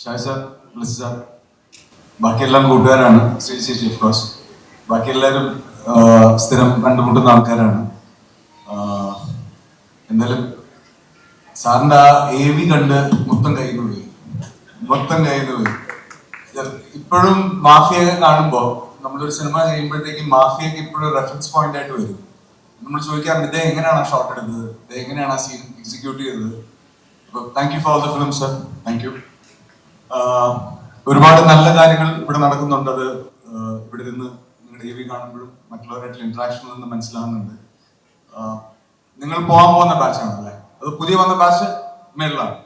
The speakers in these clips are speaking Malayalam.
ഷായ് ബാക്കിയെല്ലാം കൂട്ടുകാരാണ്. ശ്രീ ചേച്ചി ഓഫ് കോഴ്സ് ബാക്കി എല്ലാവരും സ്ഥിരം കണ്ടുമുട്ടുന്ന ആൾക്കാരാണ്. ആ, എന്തായാലും സാറിന്റെ ആ എ വി കണ്ട് മൊത്തം കയ്യിൽ നിന്ന് പോയി. മൊത്തം കയ്യിൽ നിന്ന് പോയി ഇപ്പോഴും മാഫിയൊക്കെ കാണുമ്പോൾ നമ്മളൊരു സിനിമ ചെയ്യുമ്പോഴത്തേക്കും മാഫിയൊക്കെ ഇപ്പോഴും റെഫറൻസ് പോയിന്റ് ആയിട്ട് വരും. നമ്മൾ ചോദിക്കാറുണ്ട് ഇതേ എങ്ങനെയാണ് ഷോട്ട് എടുത്തത്? ഇതേ എങ്ങനെയാണ് ആ സീൻ എക്സിക്യൂട്ട് ചെയ്തത്? അപ്പോൾ thank you for the film sir thank you ഒരുപാട് നല്ല കാര്യങ്ങൾ ഇവിടെ നടക്കുന്നുണ്ട് അത് ഇവിടെ നിന്ന് നിങ്ങളുടെ ടി വി കാണുമ്പോഴും മറ്റുള്ളവരായിട്ടുള്ള ഇന്ററാക്ഷനിൽ നിന്ന് മനസ്സിലാകുന്നുണ്ട്. നിങ്ങൾ പോകാൻ പോകുന്ന ബാച്ചാണ് അല്ലേ? അത് പുതിയ വന്ന ബാച്ച് മേളിലാണ്.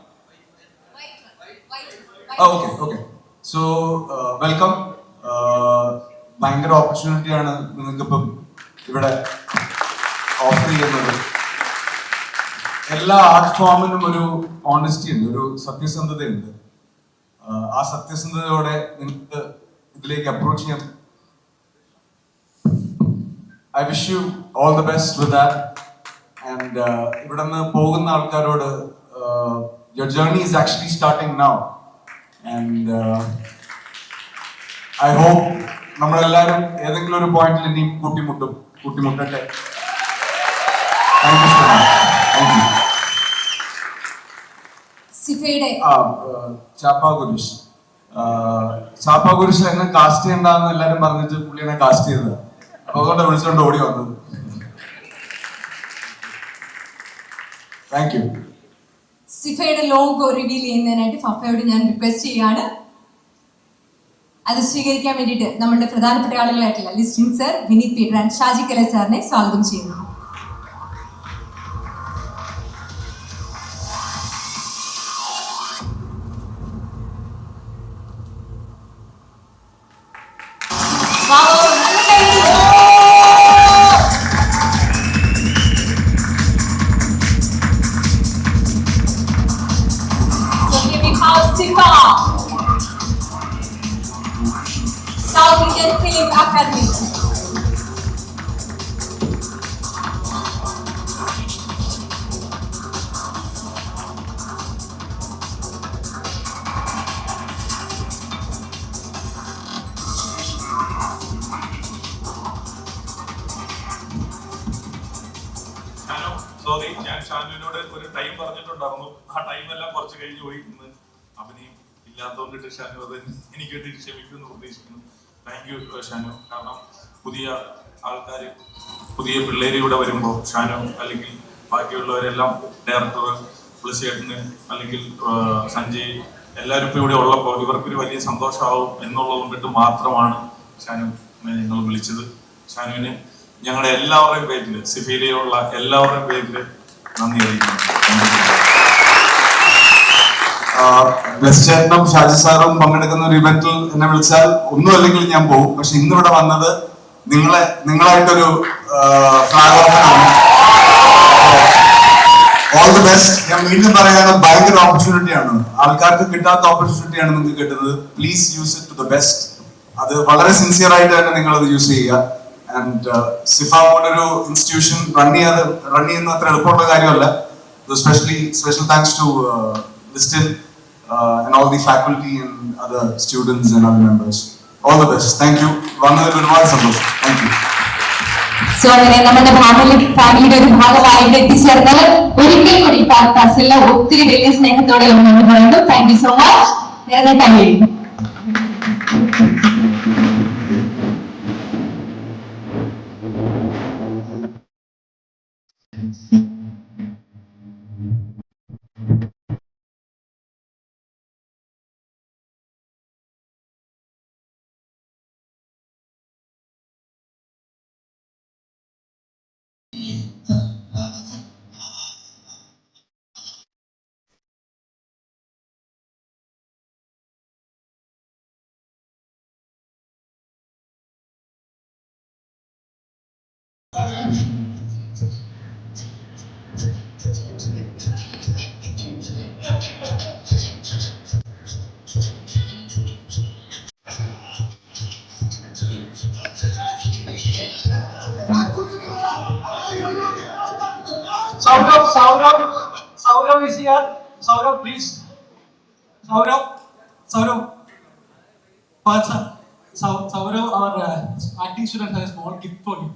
ഓക്കെ ഓക്കെ സോ വെൽക്കം ഭയങ്കര ഓപ്പർച്യൂണിറ്റിയാണ് നിങ്ങൾക്കിപ്പം ഇവിടെ ഓഫർ ചെയ്യുന്നത്. എല്ലാ ആർട്ട് ഫോമിനും ഒരു ഓണസ്റ്റി ഉണ്ട് ഒരു സത്യസന്ധതയുണ്ട്. ആ സത്യസന്ധതയോടെ നിങ്ങൾക്ക് ഇതിലേക്ക് അപ്രോച്ച് ചെയ്യാം. I wish you all the best with that and ഇവിടെ നിന്ന് പോകുന്ന ആൾക്കാരോട് your journey is actually starting now and I hope നമ്മളെല്ലാവരും ഏതെങ്കിലും ഒരു പോയിന്റിൽ ഇനിയും കൂട്ടിമുട്ടും കൂട്ടിമുട്ടട്ടെ. Thank you so much thank you Chappa Kurishu Chappa Kurishu എന്നെ കാസ്റ്റ് ചെയ്യണ്ടെന്ന് എല്ലാരും പറഞ്ഞിട്ട് പുള്ളി എന്നെ കാസ്റ്റ് ചെയ്തത്. അപ്പൊ അതുകൊണ്ട് വിളിച്ചോണ്ട് ഓടി വന്നത്. താങ്ക് യു സിഫയുടെ ലോഗോ റിവീൽ ചെയ്യുന്നതിനായിട്ട് ഫഫയോട് ഞാൻ റിക്വസ്റ്റ് ചെയ്യാണ് അത് സ്വീകരിക്കാൻ വേണ്ടിയിട്ട് നമ്മുടെ പ്രധാനപ്പെട്ട ആളുകളായിട്ടുള്ള Listin sir Vineeth Peter and Shaji Kala സാറിനെ സ്വാഗതം ചെയ്യുന്നു. Sifa. South Indian Film Academy. Sorry ഞാൻ ഷാനുവിനോട് ഒരു ടൈം പറഞ്ഞിട്ടുണ്ടായിരുന്നു ആ ടൈം എല്ലാം കുറച്ച് കഴിഞ്ഞ് പോയി അഭിനയം ഇല്ലാത്തതുകൊണ്ടിട്ട് ഷാനു അത് എനിക്ക് വേണ്ടി ക്ഷമിക്കുമെന്ന് പ്രതീക്ഷിക്കുന്നു. Thank you Shanu. കാരണം പുതിയ ആൾക്കാർ പുതിയ പിള്ളേർ ഇവിടെ വരുമ്പോൾ ഷാനു അല്ലെങ്കിൽ ബാക്കിയുള്ളവരെല്ലാം ഡയറക്ടർ പുളിശേട്ടന് അല്ലെങ്കിൽ ആ, സഞ്ജയ് എല്ലാവരും ഇപ്പോൾ ഇവിടെ ഉള്ളപ്പോൾ ഇവർക്കൊരു വലിയ സന്തോഷമാവും എന്നുള്ളത് കൊണ്ടിട്ട് മാത്രമാണ് ഷാനു ഞങ്ങൾ വിളിച്ചത്. ഷാനുവിന് ഞങ്ങളുടെ എല്ലാവരുടെയും പേരിൽ സിഫിയിലുള്ള എല്ലാവരുടെയും പേരിൽ നന്ദി അറിയിക്കുന്നു. ബ്ലസ് ചേട്ടനും ഷാജി സാറും പങ്കെടുക്കുന്ന ഒരു ഇവന്റിൽ എന്നെ വിളിച്ചാൽ ഒന്നും അല്ലെങ്കിൽ ഞാൻ പോകും പക്ഷെ ഇന്ന് ഇവിടെ വന്നത് നിങ്ങളെ നിങ്ങളായിട്ടൊരു ഫ്ലാഗ് ഓൾ ദി ബെസ്റ്റ് ഞാൻ വീണ്ടും പറയാൻ ഭയങ്കര ഓപ്പർച്യൂണിറ്റി ആണ്. ആൾക്കാർക്ക് കിട്ടാത്ത ഓപ്പർച്യൂണിറ്റി ആണ് നിങ്ങൾക്ക് കിട്ടുന്നത്. Please use it to the best അത് വളരെ സിൻസിയർ ആയിട്ട് തന്നെ നിങ്ങൾ അത് യൂസ് ചെയ്യുക ആൻഡ് സിഫ പോലൊരു ഇൻസ്റ്റിറ്റ്യൂഷൻ റൺ ചെയ്യാതെ റൺ ചെയ്യുന്ന അത്ര എളുപ്പമുള്ള കാര്യമല്ല. Specially special thanks to Listin and all the faculty and other students and other members all the best thank you വന്നതിൽ ഒരുപാട് സന്തോഷം താങ്ക് യു സോ അങ്ങനെ നമ്മുടെ ഫാമിലി ഫാമിലിയുടെ ഒരു ഭാഗമായി ഇവിടെ എത്തിച്ചേർന്നവർ ഒരിക്കൽ കൂടി പാർട്ടാസിലെ ഒത്തിരി വലിയ സ്നേഹത്തോടെ നമ്മൾ പറയുന്നു താങ്ക് യു സോ മച്ച് നേരെ താങ്ക് सौरभ सौरभ सौरभ इस यार सौरभ प्लीज़ सौरभ सौरभ पाँच सौरभ और aunty Suraksha small gift for you